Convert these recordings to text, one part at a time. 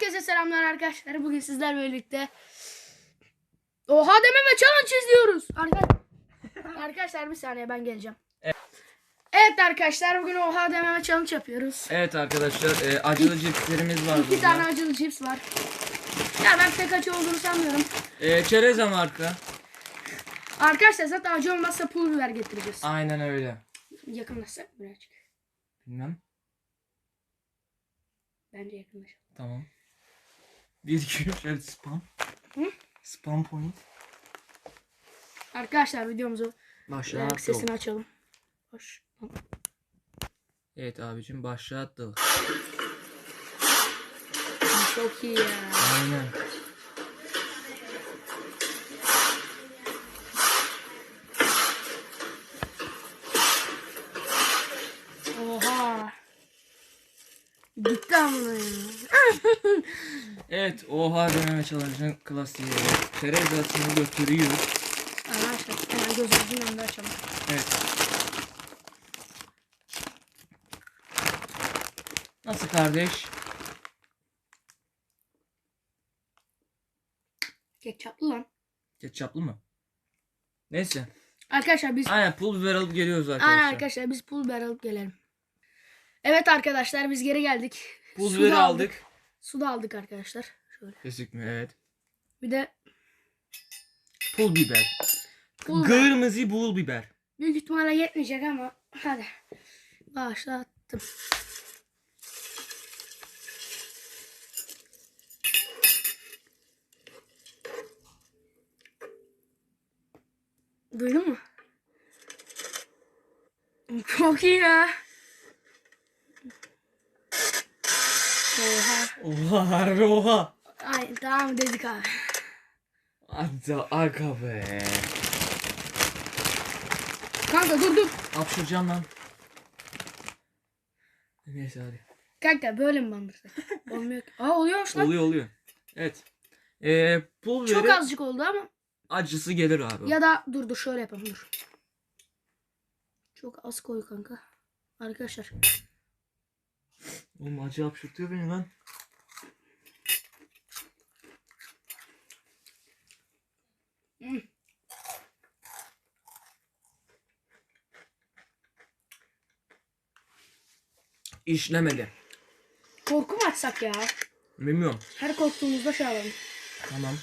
Herkese selamlar arkadaşlar. Bugün sizlerle birlikte Oha deme ve challenge izliyoruz. Arkadaşlar, arkadaşlar bir saniye ben geleceğim. Evet. arkadaşlar bugün oha deme ve challenge yapıyoruz. Evet arkadaşlar e, acılı cipslerimiz var İki burada. tane acılı cips var. Ya ben pek acı olduğunu sanmıyorum. E, çereza marka. Arkadaşlar zaten acı olmazsa pul biber getireceğiz. Aynen öyle. Yakınlaşsak birazcık. Bilmem. Bence yakınlaşalım. Tamam. Bir iki üç evet spam. Hı? Spam point. Arkadaşlar videomuzu Başlat. e, sesini açalım. Hoş. Evet abicim başlattı. Çok iyi ya. Aynen. Oha. Gitti amına ya. Evet oha deneme challenge'ın klasiği. Çerezasını götürüyor. Arkadaşlar hemen gözümüzün önünde açalım. Evet. Nasıl kardeş? Ketçaplı lan. Ketçaplı mı? Neyse. Arkadaşlar biz Aynen pul biber alıp geliyoruz arkadaşlar. Aynen arkadaşlar biz pul biber alıp gelelim. Evet arkadaşlar biz geri geldik. Pul Su biberi da aldık. Su da aldık arkadaşlar. Şöyle. Mi? Evet. Bir de Pul biber. pul. Kırmızı pul biber. Büyük ihtimalle yetmeyecek ama hadi. Başlattım. Duydun mu? Çok iyi ya. Oha. Oha harbi oha. Ay, tamam dedik abi. Hadi aga be. Kanka dur dur. Hapşıracağım lan. Neyse hadi. Kanka böyle mi bandırsak? Olmuyor ki. Aa oluyormuş lan. Oluyor oluyor. Evet. Ee, pul Çok azıcık oldu ama. acısı gelir abi. Ya da dur dur şöyle yapalım dur. Çok az koy kanka. Arkadaşlar. Oğlum acı hapşırtıyor beni lan. Hmm. İşlemedi. Korku mu açsak ya? Bilmiyorum. Her korktuğumuzda şey alalım. Tamam.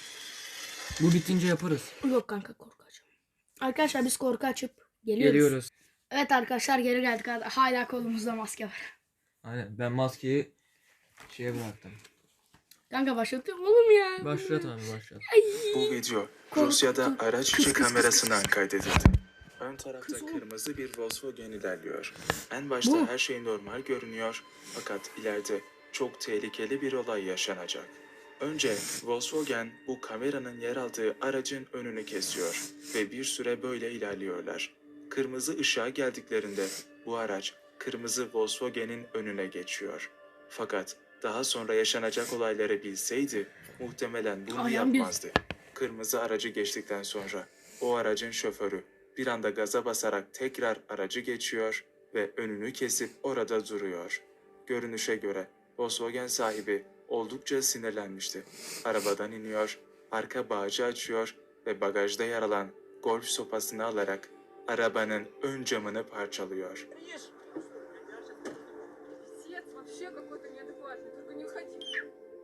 Bu bitince yaparız. Yok kanka korku açalım. Arkadaşlar biz korku açıp geliyoruz. Geliyoruz. Evet arkadaşlar geri geldik. Hala kolumuzda maske var. Aynen ben maskeyi şeye bıraktım. Kanka başlatıyorum oğlum ya. Başlat abi başlat. Bu video. Rusya'da araç içi kamerasından kaydedildi. Ön tarafta Kız kırmızı bir Volkswagen ilerliyor. En başta Bu. her şey normal görünüyor fakat ileride çok tehlikeli bir olay yaşanacak. Önce Volkswagen bu kameranın yer aldığı aracın önünü kesiyor ve bir süre böyle ilerliyorlar. Kırmızı ışığa geldiklerinde bu araç kırmızı Volkswagen'in önüne geçiyor. Fakat daha sonra yaşanacak olayları bilseydi muhtemelen bunu Aynen bir- yapmazdı. Kırmızı aracı geçtikten sonra o aracın şoförü bir anda gaza basarak tekrar aracı geçiyor ve önünü kesip orada duruyor. Görünüşe göre Volkswagen sahibi oldukça sinirlenmişti. Arabadan iniyor, arka bağcı açıyor ve bagajda yer alan golf sopasını alarak arabanın ön camını parçalıyor. Hayır.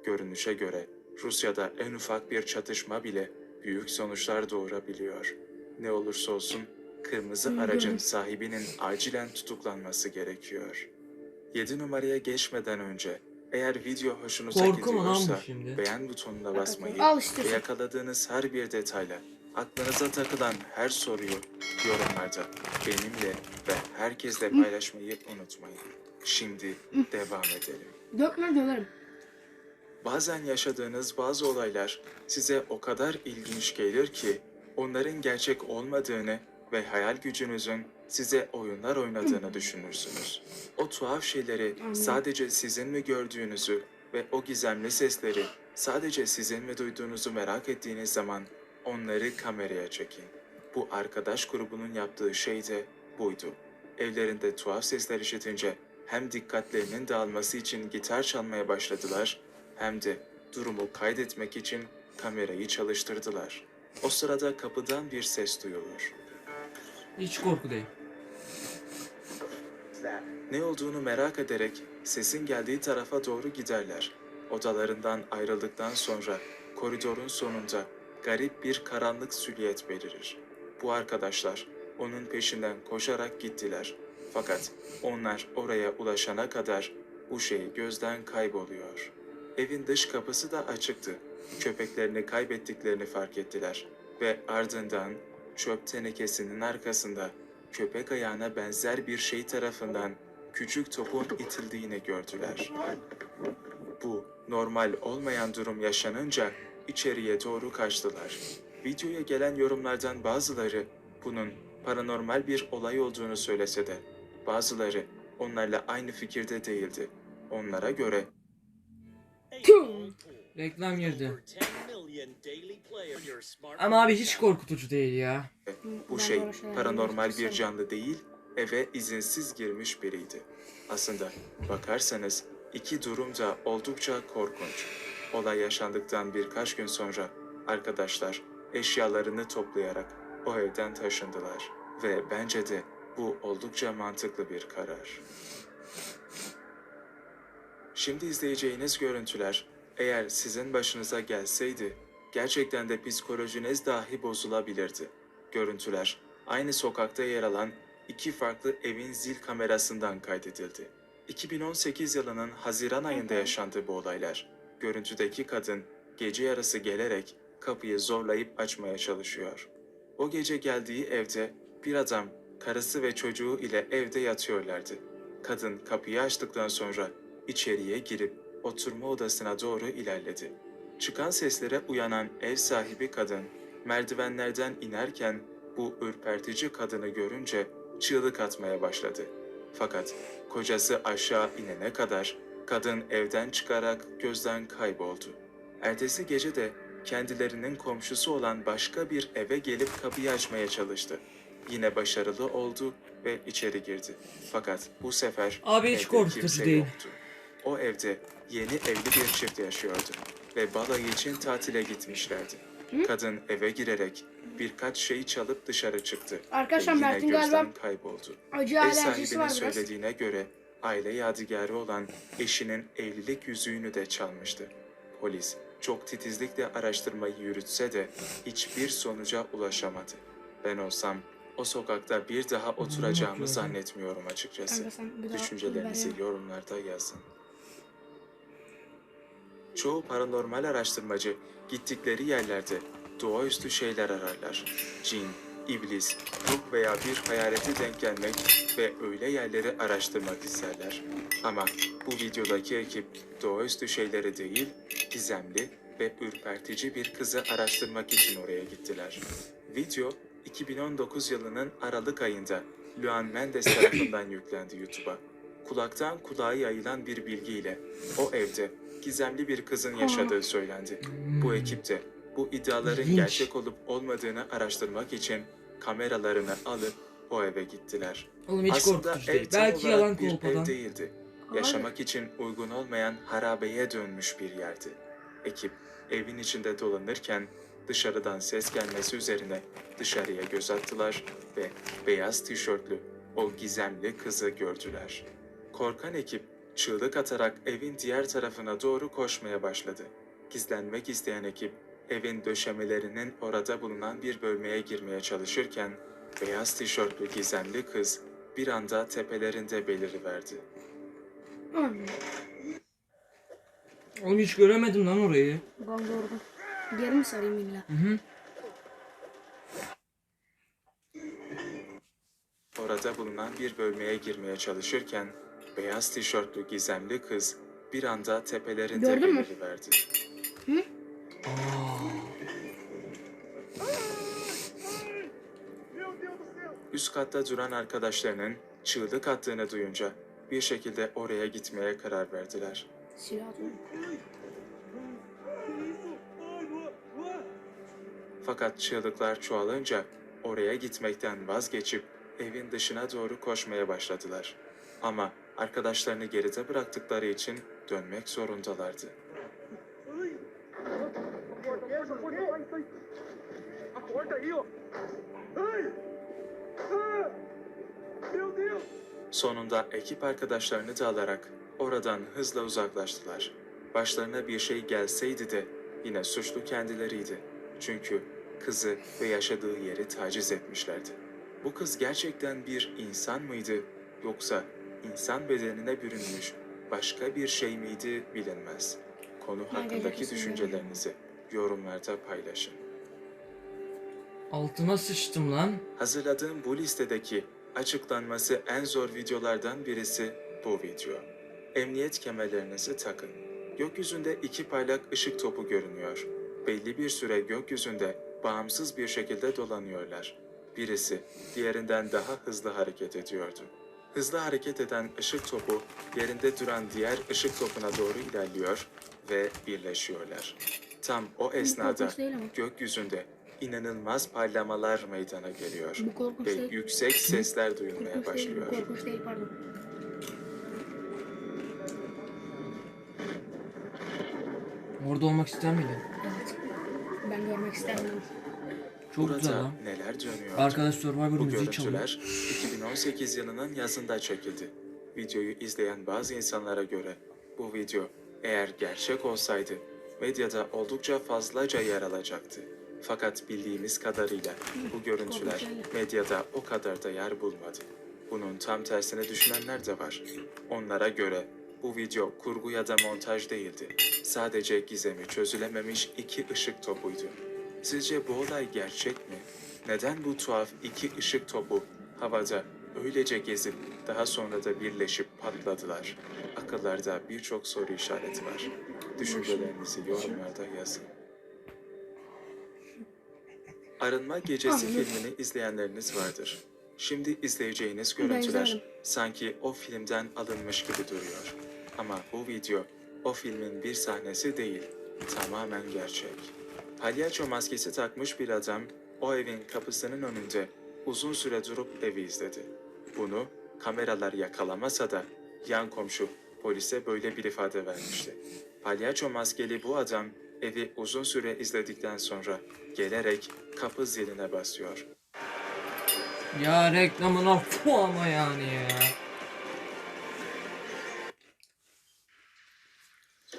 Görünüşe göre Rusya'da en ufak bir çatışma bile büyük sonuçlar doğurabiliyor. Ne olursa olsun kırmızı aracın sahibinin acilen tutuklanması gerekiyor. 7 numaraya geçmeden önce eğer video hoşunuza Korku mu lan bu gidiyorsa şimdi? beğen butonuna basmayı Al işte. ve yakaladığınız her bir detayla aklınıza takılan her soruyu yorumlarda benimle ve herkesle paylaşmayı unutmayın. Şimdi devam edelim. Dökme döverim. Bazen yaşadığınız bazı olaylar size o kadar ilginç gelir ki onların gerçek olmadığını ve hayal gücünüzün size oyunlar oynadığını düşünürsünüz. O tuhaf şeyleri sadece sizin mi gördüğünüzü ve o gizemli sesleri sadece sizin mi duyduğunuzu merak ettiğiniz zaman onları kameraya çekin. Bu arkadaş grubunun yaptığı şey de buydu. Evlerinde tuhaf sesler işitince hem dikkatlerinin dağılması için gitar çalmaya başladılar hem de durumu kaydetmek için kamerayı çalıştırdılar. O sırada kapıdan bir ses duyulur. Hiç korku değil. Ne olduğunu merak ederek sesin geldiği tarafa doğru giderler. Odalarından ayrıldıktan sonra koridorun sonunda garip bir karanlık silüet belirir. Bu arkadaşlar onun peşinden koşarak gittiler. Fakat onlar oraya ulaşana kadar bu şey gözden kayboluyor. Evin dış kapısı da açıktı. Köpeklerini kaybettiklerini fark ettiler ve ardından çöp tenekesinin arkasında köpek ayağına benzer bir şey tarafından küçük topun itildiğini gördüler. Bu normal olmayan durum yaşanınca içeriye doğru kaçtılar. Videoya gelen yorumlardan bazıları bunun paranormal bir olay olduğunu söylese de bazıları onlarla aynı fikirde değildi. Onlara göre Reklam girdi. Ama abi hiç korkutucu değil ya. bu şey paranormal bir canlı değil, eve izinsiz girmiş biriydi. Aslında bakarsanız iki durum da oldukça korkunç. Olay yaşandıktan birkaç gün sonra arkadaşlar eşyalarını toplayarak o evden taşındılar. Ve bence de bu oldukça mantıklı bir karar. Şimdi izleyeceğiniz görüntüler eğer sizin başınıza gelseydi gerçekten de psikolojiniz dahi bozulabilirdi. Görüntüler aynı sokakta yer alan iki farklı evin zil kamerasından kaydedildi. 2018 yılının Haziran ayında yaşandı bu olaylar. Görüntüdeki kadın gece yarısı gelerek kapıyı zorlayıp açmaya çalışıyor. O gece geldiği evde bir adam karısı ve çocuğu ile evde yatıyorlardı. Kadın kapıyı açtıktan sonra içeriye girip oturma odasına doğru ilerledi. Çıkan seslere uyanan ev sahibi kadın merdivenlerden inerken bu ürpertici kadını görünce çığlık atmaya başladı. Fakat kocası aşağı inene kadar kadın evden çıkarak gözden kayboldu. Ertesi gece de kendilerinin komşusu olan başka bir eve gelip kapıyı açmaya çalıştı. Yine başarılı oldu ve içeri girdi. Fakat bu sefer Abi hiç evde korkutucu kimse değil. yoktu. O evde yeni evli bir çift yaşıyordu ve balayı için tatile gitmişlerdi. Kadın eve girerek birkaç şey çalıp dışarı çıktı. Arkadaşlar ve yine Mert'in gözden galiba kayboldu. acı Ev alerjisi sahibinin var biraz. söylediğine göre aile yadigarı olan eşinin evlilik yüzüğünü de çalmıştı. Polis çok titizlikle araştırmayı yürütse de hiçbir sonuca ulaşamadı. Ben olsam o sokakta bir daha oturacağımı bakıyorum. zannetmiyorum açıkçası. Düşüncelerinizi yorumlarda yazın. Çoğu paranormal araştırmacı gittikleri yerlerde doğaüstü şeyler ararlar. Cin, iblis, ruh veya bir hayalete denk gelmek ve öyle yerleri araştırmak isterler. Ama bu videodaki ekip doğaüstü şeyleri değil, gizemli ve ürpertici bir kızı araştırmak için oraya gittiler. Video 2019 yılının Aralık ayında Luan Mendes tarafından yüklendi YouTube'a. Kulaktan kulağa yayılan bir bilgiyle o evde gizemli bir kızın yaşadığı söylendi. Bu ekip de bu iddiaların gerçek olup olmadığını araştırmak için kameralarını alıp o eve gittiler. Oğlum hiç Aslında korkutucu ev değil. tam Belki olarak yalan bir kolpadan. ev değildi. Yaşamak için uygun olmayan harabeye dönmüş bir yerdi. Ekip evin içinde dolanırken dışarıdan ses gelmesi üzerine dışarıya göz attılar ve beyaz tişörtlü o gizemli kızı gördüler. Korkan ekip çığlık atarak evin diğer tarafına doğru koşmaya başladı. Gizlenmek isteyen ekip evin döşemelerinin orada bulunan bir bölmeye girmeye çalışırken beyaz tişörtlü gizemli kız bir anda tepelerinde beliriverdi. Oğlum hiç göremedim lan orayı. Ben gördüm. Mi sarayım illa? Hı hı. Orada bulunan bir bölmeye girmeye çalışırken beyaz tişörtlü gizemli kız bir anda tepelerinde Gördün mü? beliriverdi. Aa, Üst katta duran arkadaşlarının çığlık attığını duyunca bir şekilde oraya gitmeye karar verdiler. Silah. Fakat çığlıklar çoğalınca oraya gitmekten vazgeçip evin dışına doğru koşmaya başladılar. Ama arkadaşlarını geride bıraktıkları için dönmek zorundalardı. Sonunda ekip arkadaşlarını da alarak oradan hızla uzaklaştılar. Başlarına bir şey gelseydi de yine suçlu kendileriydi. Çünkü kızı ve yaşadığı yeri taciz etmişlerdi. Bu kız gerçekten bir insan mıydı yoksa insan bedenine bürünmüş başka bir şey miydi bilinmez. Konu hakkındaki düşüncelerinizi yorumlarda paylaşın. Altıma sıçtım lan. Hazırladığım bu listedeki açıklanması en zor videolardan birisi bu video. Emniyet kemerlerinizi takın. Gökyüzünde iki parlak ışık topu görünüyor. Belli bir süre gökyüzünde bağımsız bir şekilde dolanıyorlar. Birisi diğerinden daha hızlı hareket ediyordu. Hızlı hareket eden ışık topu yerinde duran diğer ışık topuna doğru ilerliyor ve birleşiyorlar. Tam o esnada gökyüzünde inanılmaz parlamalar meydana geliyor ve değil. yüksek sesler duyulmaya başlıyor. değil. Orada olmak ister miydin? Ben görmek isterdim. Çok güzel Burada lan. neler dönüyor? Arkadaş Survivor Bu müziği çalıyor. görüntüler 2018 yılının yazında çekildi. Videoyu izleyen bazı insanlara göre bu video eğer gerçek olsaydı medyada oldukça fazlaca yer alacaktı. Fakat bildiğimiz kadarıyla bu görüntüler medyada o kadar da yer bulmadı. Bunun tam tersini düşünenler de var. Onlara göre bu video kurgu ya da montaj değildi. Sadece gizemi çözülememiş iki ışık topuydu. Sizce bu olay gerçek mi? Neden bu tuhaf iki ışık topu havada öylece gezip daha sonra da birleşip patladılar? Akıllarda birçok soru işareti var. Düşüncelerinizi yorumlarda yazın. Arınma Gecesi filmini izleyenleriniz vardır. Şimdi izleyeceğiniz görüntüler sanki o filmden alınmış gibi duruyor. Ama bu video o filmin bir sahnesi değil, tamamen gerçek. Palyaço maskesi takmış bir adam o evin kapısının önünde uzun süre durup evi izledi. Bunu kameralar yakalamasa da yan komşu polise böyle bir ifade vermişti. Palyaço maskeli bu adam evi uzun süre izledikten sonra gelerek kapı ziline basıyor. Ya reklamına fu ama yani ya.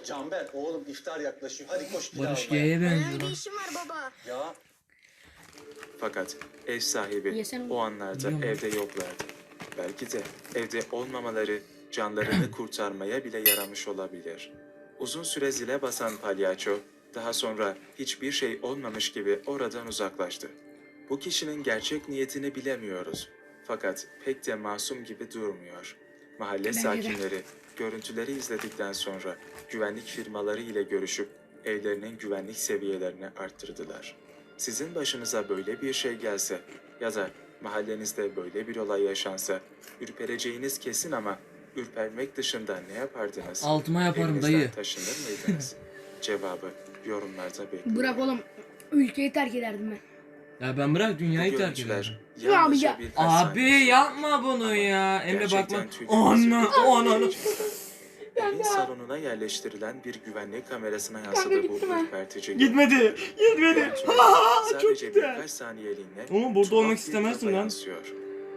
Canber oğlum iftar yaklaşıyor. Hadi koş pilav Barış almaya. G'ye benziyor Benim bir lan. işim var baba. Ya Fakat ev sahibi Yesene. o anlarda Yiyor mu? evde yoklardı. Belki de evde olmamaları canlarını kurtarmaya bile yaramış olabilir. Uzun süre zile basan palyaço daha sonra hiçbir şey olmamış gibi oradan uzaklaştı. Bu kişinin gerçek niyetini bilemiyoruz. Fakat pek de masum gibi durmuyor. Mahalle de. sakinleri görüntüleri izledikten sonra güvenlik firmaları ile görüşüp evlerinin güvenlik seviyelerini arttırdılar. Sizin başınıza böyle bir şey gelse ya da mahallenizde böyle bir olay yaşansa ürpereceğiniz kesin ama ürpermek dışında ne yapardınız? Altıma yaparım Evinizden dayı. taşınır mıydınız? Cevabı yorumlarda bekliyorum. Bırak oğlum. Ülkeyi terk ederdim ben. Ya ben bırak dünyayı terk ederim. Ya abi birkaç Abi yapma bunu ya. Emre bakma. Anne ananı. Evin salonuna yerleştirilen bir güvenlik kamerasına yansıdı bu ürpertici Gitmedi. Gitmedi. Aa, çok Sadece güzel. birkaç saniyeliğine Oğlum burada olmak istemezdim lan. yansıyor.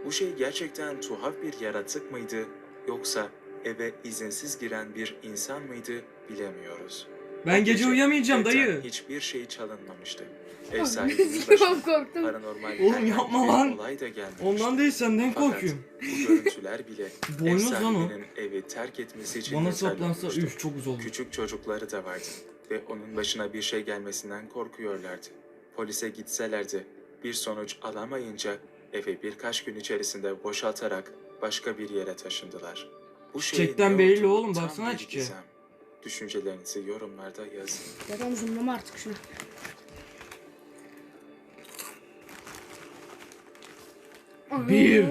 Bu şey gerçekten tuhaf bir yaratık mıydı yoksa eve izinsiz giren bir insan mıydı bilemiyoruz. Ben gece gece uyuyamayacağım dayı. Hiçbir şey çalınmamıştı. Ev sahibinin başına Çok korktum. paranormal Oğlum herhangi yapma bir lan. olay da gelmemişti. Ondan değil senden Fakat korkuyorum. bu görüntüler bile ev Boynuz lan o. sahibinin evi terk etmesi için Bana yeterli saplansa olmuştu. üf çok güzel olur. Küçük çocukları da vardı ve onun başına bir şey gelmesinden korkuyorlardı. Polise gitselerdi bir sonuç alamayınca evi birkaç gün içerisinde boşaltarak başka bir yere taşındılar. Bu şeyin Çiçekten ne belli olduğu oğlum, tam baksana bir çiçeğe. gizem. Düşüncelerinizi yorumlarda yazın. Ya tamam zoomlama artık şunu. Bir.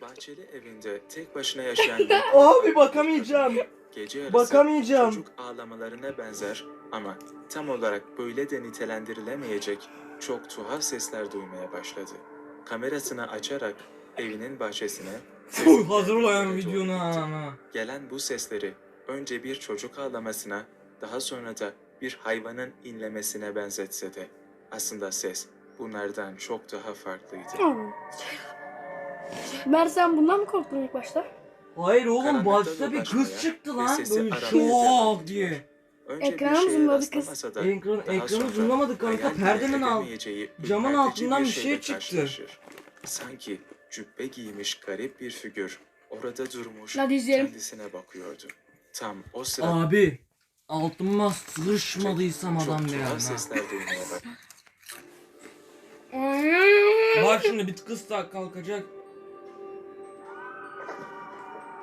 Bahçeli evinde tek başına yaşayan bir Abi bakamayacağım. Gece yarısı Bakamayacağım. çocuk ağlamalarına benzer ama tam olarak böyle de nitelendirilemeyecek çok tuhaf sesler duymaya başladı. Kamerasını açarak evinin bahçesine hazır olayım videonu ama. Gelen bu sesleri önce bir çocuk ağlamasına, daha sonra da bir hayvanın inlemesine benzetse de aslında ses bunlardan çok daha farklıydı. Mert sen bundan mı korktun ilk başta? Hayır oğlum Karanlıkta başta bir dolaşmaya kız çıktı ve lan. sesi Böyle aramaya şok devam diye. Önce Ekrana bir şeye zoomladı kız? rastlamasa da Ekran, daha ekranı sonra zoomlamadık kanka. hayal Perdenin alt, edemeyeceği camın ürpertici altından bir şey şeyle çıktı. karşılaşır. Sanki cübbe giymiş garip bir figür orada durmuş Hadi izleyelim. kendisine bakıyordu. Tam o sırada Abi altıma sıçmadıysam çok adam tuhaf sesler duymaya başladı. Bak şimdi bir kız da kalkacak.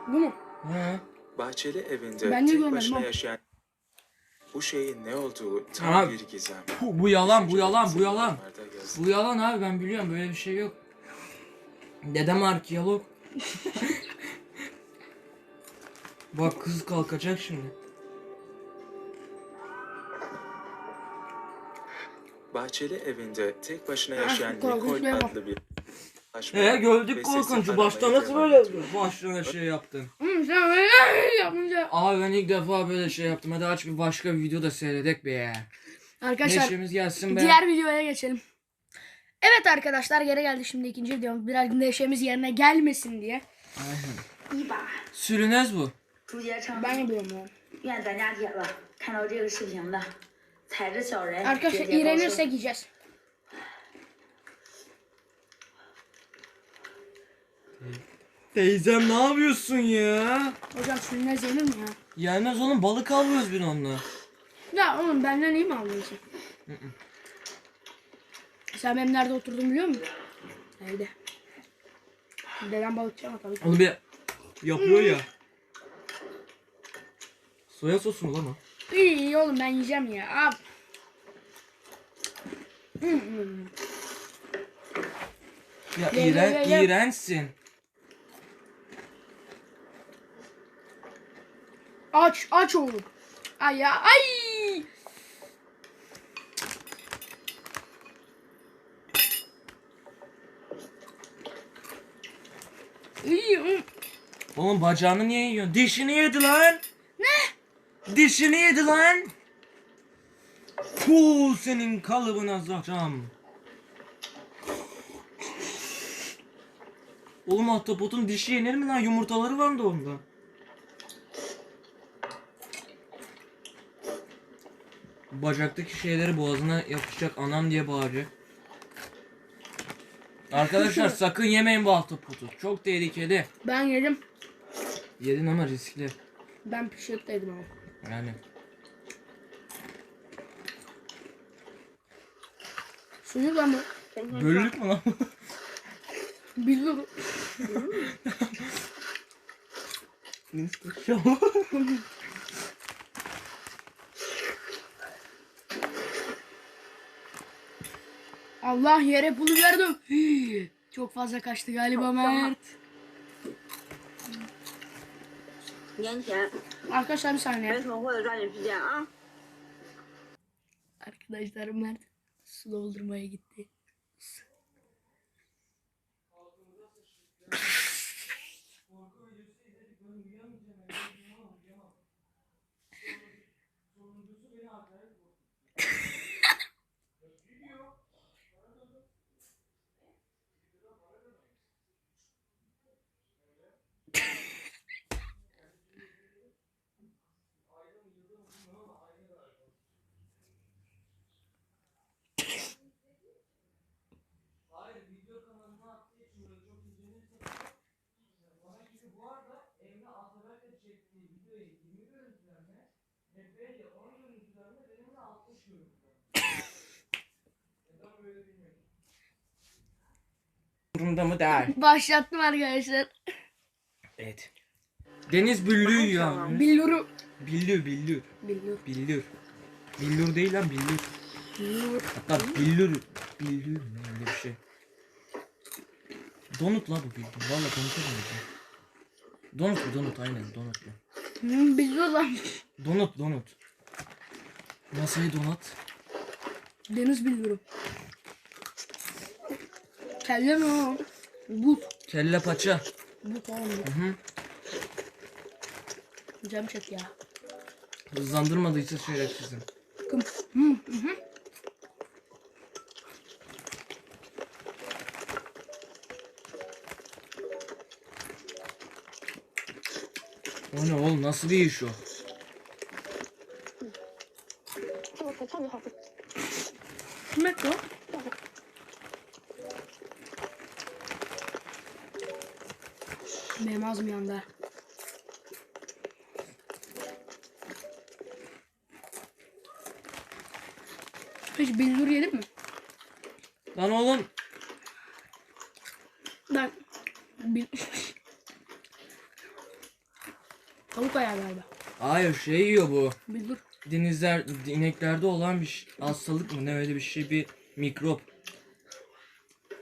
Bu mu? He. Bahçeli evinde Ben de tek görmedim başına yaşayan bu şeyin ne olduğu tam Abi, bir gizem. Puh, bu yalan bu yalan bu yalan. Bu yalan abi ben biliyorum böyle bir şey yok. Dedem arkeolog. Bak kız kalkacak şimdi. Bahçeli evinde tek başına Ah, yaşayan Nicole bir adlı bir He gördük ve sesi korkuncu. aramaya Başta nasıl devam böyle ediyor. başlığına şey yaptın? Hı, sen böyle yapınca. Abi ben ilk defa böyle şey yaptım. Hadi aç bir başka bir video da seyredek be ya. Arkadaşlar Neşemiz gelsin be. diğer videoya geçelim. Evet arkadaşlar geri geldi şimdi ikinci videom. Biraz neşemiz yerine gelmesin diye. 一把 Sürünez bu. 竹节称 Ben yapıyorum onu. 愿咱家铁子看到这个视频的，踩着小人 Arkadaşlar 节节高升。 iğrenirsek yiyeceğiz. Teyzem ne yapıyorsun ya? Hocam sürünmez yenir mi ya? Gelmez oğlum balık alıyoruz bir onunla. Ya oğlum benden iyi mi alıyorsun? Sen benim nerede oturduğumu biliyor musun? Evde. Dedem balıkçı ama tabii ki. Onu bir yapıyor ya. Soya sosu mu lan o? İyi iyi oğlum ben yiyeceğim ya. Abi. Ya Ye, ye, iğren, ye, ye. iğrençsin. Aç aç oğlum. Ay ya ay. İyi. Oğlum bacağını niye yiyorsun? Dişini yedi lan. Ne? Dişini yedi lan. Puh senin kalıbına zakam. Oğlum ahtapotun dişi yenir mi lan? Yumurtaları var da onda. Bacaktaki şeyleri boğazına yapışacak anam diye bağırıyor. Arkadaşlar sakın yemeyin bu ahtapotu. Çok tehlikeli. Ben yedim. Yedin ama riskli. Ben pişirtteydim ama. Yani. Sucuk bu. Böllük mü lan? Biliyorum. Allah yere bunu verdim. Çok fazla kaçtı galiba Mert. Arkadaşlar bir saniye. Arkadaşlar Mert su doldurmaya gitti. Durumda mı değil? Başlattım arkadaşlar. Evet. Deniz büllüğü ya. Biliyorum. Billür billür. Biliyorum. Billür. Billur değil lan. Biliyorum. Hatta billür. Billür ne öyle bir şey. Donut la bu billur. Valla donut'a benziyor. Donut bu donut aynen donut bu. Hmm, Biliyorum lan. Donut donut. Masayı donat. Deniz biliyorum. Kelle mi o? But. Kelle paça. Bu oğlum. Hı hı. Cam çek ya. Hızlandırmadıysa şerefsizim. Kım. Hı hı. hı. O ne oğlum nasıl bir iş o? Kıymet o. Benim ağzım yandı. Hiç billur yedin mi? Lan oğlum Ben... Bil... Tavuk ayağı galiba. hayır şey yiyor bu. Billur. Denizler, ineklerde olan bir hastalık mı ne öyle bir şey bir mikrop.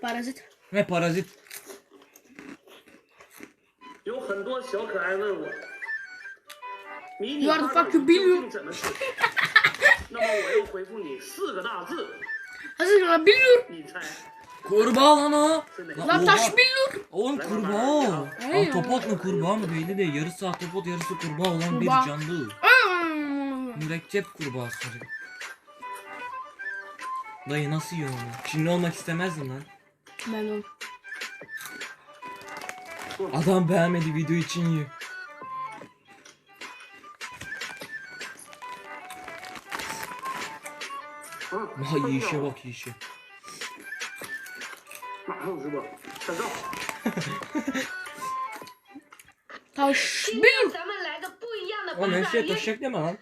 Parazit. Ne parazit. 有很多小可爱问我，迷你 You are the 发 fuck 究 you Bill. 竟怎么治？那么我要回复你四个大字， Hazır lan billur. 你猜 Kurbağa lan o. Lan oha. taş billur. Oğlum kurbağa. Ay. Ahtapot mu kurbağa mı belli değil. Yarısı ahtapot yarısı kurbağa olan Kurbağa. bir canlı. Hmm. Mürekkep kurbağası. Dayı nasıl yiyor onu? Çinli olmak istemezdin lan. Ben onu. Adam beğenmedi video için yiyor. Ha yiyişe bak yiyişe. Taş bin. O ne şey taşak ne lan?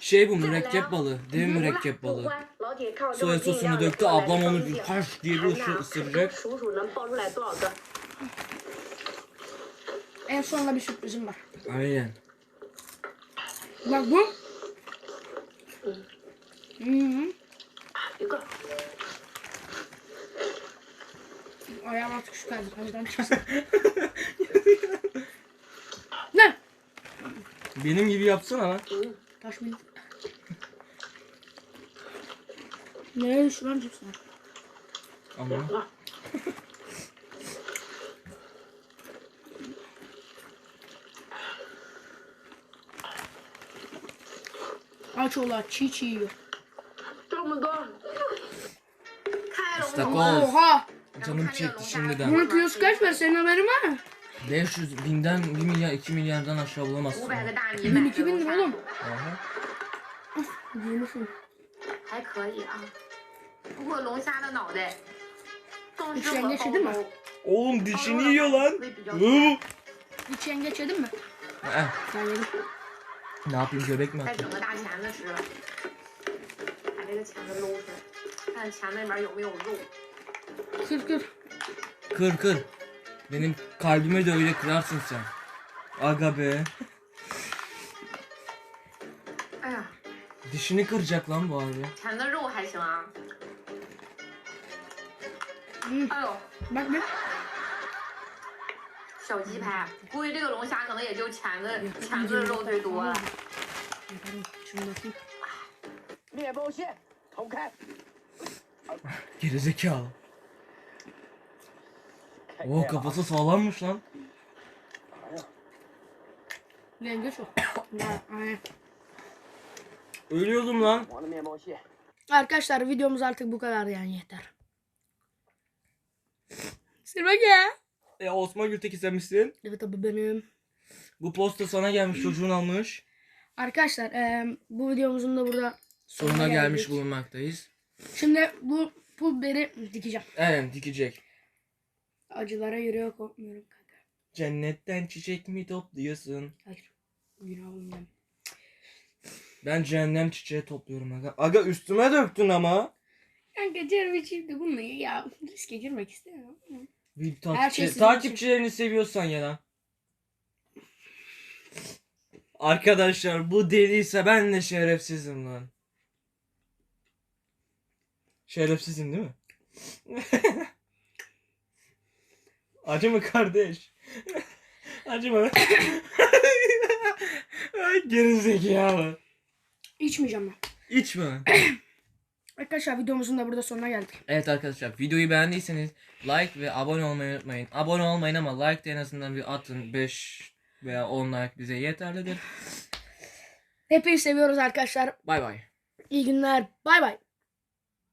Şey bu mürekkep balı. Dev mürekkep balı. Soya sosunu döktü. Ablam onu haş diye bir ısı ısıracak. En sonunda bir sürprizim var. Aynen. Bak bu. Hı -hı. Ayağım artık şu kadar. Oradan çıksın. Benim gibi yapsana lan. Kaçmayın. Nereye düştü lan cipsler? Ama. Aç ola çiğ çiğ yiyor. Tamam da. İstakoz. Oha. Canım çekti şimdiden. Bunu kiosk açma senin haberin var mı? 500 binden 1 milyar 2 milyardan aşağı bulamazsın. 五百个大米 Bin 买 iki bin lira oğlum. Aha. Yemişim. 还可以啊。不过龙虾的脑袋更适全合家吃的吗煲粥。 Oğlum dişini yiyor lan. Hı. Hiç yengeç yedin mi? Eh, Ben yedim. Ne yapayım göbek mi 再 atayım? 整个大钳子吃，把这个钳子搂出来，看钳子里面有没有肉。 Kır kır. Kır kır. Benim kalbime de öyle kırarsın sen. Aga be. 哎呀，Dişini kıracak lan bu abi. 钳子肉还行啊。Hmm. 哎呦，Bak bir. 小鸡排，估计这个龙虾可能也就钳子钳子的肉最多了。面包线投开，Gerizekalı. Oo kafası sağlammış lan. Rengi çok. Ölüyordum lan. Arkadaşlar videomuz artık bu kadar yani yeter. Silmek ya. Ya e, Osman Gültek izlemişsin. Evet tabii benim. Bu posta sana gelmiş çocuğun almış. Arkadaşlar e, bu videomuzun da burada sonuna gelmiş bulunmaktayız. Şimdi bu pul beri dikeceğim. Evet dikecek. Acılara yürüyor korkmuyorum kanka. Cennetten çiçek mi topluyorsun? Hayır. Günahım ben. Ben cehennem çiçeği topluyorum aga. Aga üstüme döktün ama. Kanka canım içimde bunu ya. Riske girmek istemiyorum. Bir Her takipçi, şey sizin takipçilerini seviyorsan ya lan. Arkadaşlar bu deliyse ben de şerefsizim lan. Şerefsizim değil mi? Acı mı kardeş? Acı mı? Ay gerizekalı. İçmeyeceğim ben. İçme. Arkadaşlar videomuzun da burada sonuna geldik. Evet arkadaşlar videoyu beğendiyseniz like ve abone olmayı unutmayın. Abone olmayın ama like de en azından bir atın 5 veya 10 like bize yeterlidir. Hepinizi seviyoruz arkadaşlar. Bay bay. İyi günler. Bay bay.